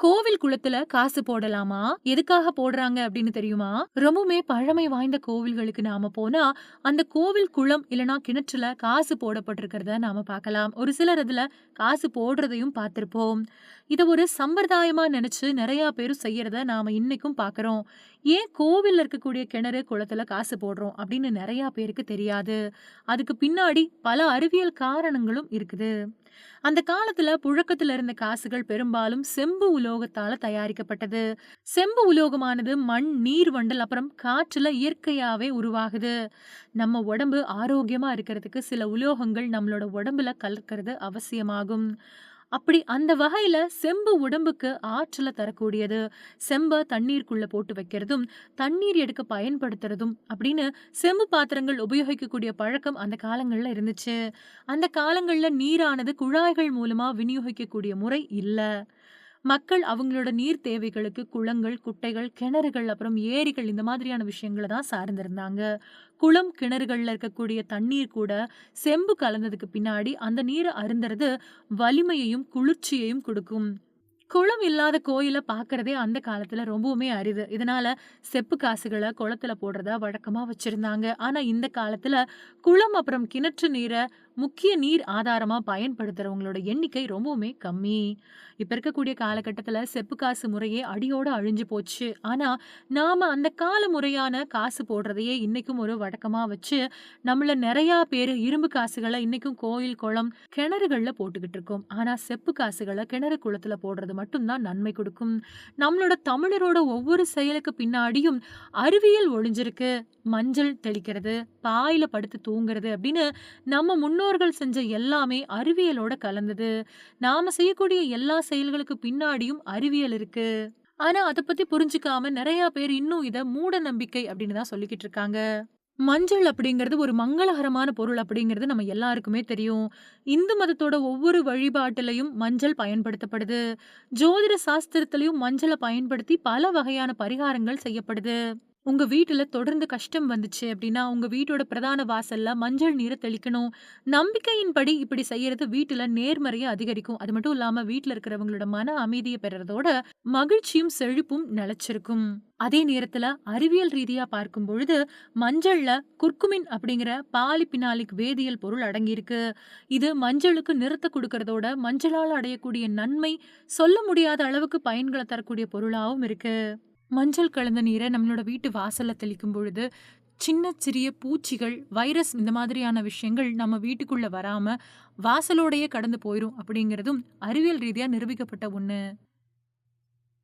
கோவில் குளத்துல காசு போடலாமா? எதுக்காக போடுறாங்க அப்படின்னு தெரியுமா? ரொம்பவுமே பழமை வாய்ந்த கோவில்களுக்கு நாம போனா, அந்த கோவில் குளம் இல்லனா கிணற்றுல காசு போடப்பட்டிருக்கிறத நாம பார்க்கலாம். ஒரு சிலர் அதுல காசு போடுறதையும் பார்த்திருப்போம். இத ஒரு சம்பிரதாயமா நினைச்சு நிறைய பேரும் செய்யறத நாம இன்னைக்கும் பாக்குறோம் ஏன் கோவில்ல இருக்கக்கூடிய கிணறு, குளத்துல காசு போடுறோம் அப்படின்னு நிறைய பேருக்கு தெரியாது. அதுக்கு பின்னாடி பல அறிவியல் காரணங்களும் இருக்குது. அந்த காலத்துல புழக்கத்துல இருந்த காசுகள் பெரும்பாலும் செம்பு உலோகத்தால தயாரிக்கப்பட்டது. செம்பு உலோகமானது மண், நீர் வண்டல் அப்புறம் காற்றுல இயற்கையாவே உருவாகுது. நம்ம உடம்பு ஆரோக்கியமா இருக்கிறதுக்கு சில உலோகங்கள் நம்மளோட உடம்புல கலக்கிறது அவசியமாகும். அப்படி அந்த வகையில செம்பு உடம்புக்கு ஆற்றல தரக்கூடியது. செம்பை தண்ணீருக்குள்ள போட்டு வைக்கிறதும், தண்ணீர் எடுக்க பயன்படுத்துறதும் அப்படின்னு செம்பு பாத்திரங்கள் உபயோகிக்கக்கூடிய பழக்கம் அந்த காலங்களில் இருந்துச்சு. அந்த காலங்களில் நீரானது குழாய்கள் மூலமா விநியோகிக்கக்கூடிய முறை இல்லை மக்கள் அவங்களோட நீர் தேவைகளுக்கு குளங்கள், குட்டைகள், கிணறுகள், அப்புறம் ஏரிகள் இந்த மாதிரியான விஷயங்களை தான் சார்ந்திருந்தாங்க. குளம், கிணறுகள்ல இருக்கக்கூடிய தண்ணீர் கூட செம்பு கலந்ததுக்கு பின்னாடி அந்த நீரை அருந்தறது வலிமையையும், குளிர்ச்சியையும் கொடுக்கும் குளம் இல்லாத கோயிலை பார்க்கறதே அந்த காலத்துல ரொம்பவுமே அரிது. இதனால செப்பு காசுகள குளத்துல போடுறத வழக்கமா வச்சிருந்தாங்க. ஆனா இந்த காலத்துல குளம் அப்புறம் கிணற்று நீரை முக்கிய நீர் ஆதாரமாக பயன்படுத்துகிறவங்களோட எண்ணிக்கை ரொம்பவுமே கம்மி. இப்போ இருக்கக்கூடிய காலகட்டத்தில் செப்பு காசு முறையே அடியோடு அழிஞ்சு போச்சு. ஆனால் நாம் அந்த கால முறையான காசு போடுறதையே இன்றைக்கும் ஒரு வழக்கமாக வச்சு, நம்மள நிறையா பேர் இரும்பு காசுகளை இன்றைக்கும் கோயில், குளம், கிணறுகளில் போட்டுக்கிட்டு இருக்கோம். ஆனால் செப்பு காசுகளை கிணறு, குளத்தில் போடுறது மட்டும் தான் நன்மை கொடுக்கும் நம்மளோட தமிழரோட ஒவ்வொரு செயலுக்கு பின்னாடியும் அறிவியல் ஒளிஞ்சிருக்கு. மஞ்சள் தெளிக்கிறது, பாயில படுத்து தூங்குறது அப்படின்னு நம்ம முன்னோர்கள் செஞ்ச எல்லாமே அறிவியலோட கலந்தது. நாம செய்யக்கூடிய எல்லா செயல்களுக்கு பின்னாடியும் அறிவியல் இருக்கு. ஆனா அத பத்தி புரிஞ்சுக்காம நிறைய பேர் இன்னும் இத மூட நம்பிக்கை அப்படின்னு தான் சொல்லிக்கிட்டு இருக்காங்க. மஞ்சள் அப்படிங்கிறது ஒரு மங்களகரமான பொருள் அப்படிங்கிறது நம்ம எல்லாருக்குமே தெரியும். இந்து மதத்தோட ஒவ்வொரு வழிபாட்டுலயும் மஞ்சள் பயன்படுத்தப்படுது. ஜோதிட சாஸ்திரத்திலையும் மஞ்சள பயன்படுத்தி பல வகையான பரிகாரங்கள் செய்யப்படுது. உங்க வீட்டுல தொடர்ந்து கஷ்டம் வந்துச்சு அப்படின்னா, உங்க வீட்டோட பிரதான வாசல்ல மஞ்சள் நீரை தெளிக்கணும். நம்பிக்கையின்படி இப்படி செய்யறது வீட்டுல நேர்மறையை அதிகரிக்கும். அது மட்டும் இல்லாம வீட்ல இருக்கிறவங்களோட மன அமைதிய பெறறதோட மகிழ்ச்சியும், செழிப்பும் நிலைச்சிருக்கும். அதே நேரத்துல அறிவியல் ரீதியா பார்க்கும் பொழுது, மஞ்சள்ல குர்குமின் அப்படிங்கிற பாலிபினாலிக் வேதியியல் பொருள் அடங்கியிருக்கு. இது மஞ்சளுக்கு நிறுத்த கொடுக்கறதோட மஞ்சளால அடையக்கூடிய நன்மை சொல்ல முடியாத அளவுக்கு பயன்களை தரக்கூடிய பொருளாவும் இருக்கு. மஞ்சள் கலந்த நீரை நம்மளோட வீட்டு வாசலில் தெளிக்கும் பொழுது, சின்ன சிறிய பூச்சிகள், வைரஸ் இந்த மாதிரியான விஷயங்கள் நம்ம வீட்டுக்குள்ளே வராமல் வாசலோடையே கடந்து போயிடும் அப்படிங்கிறதும் அறிவியல் ரீதியாக நிரூபிக்கப்பட்ட ஒன்று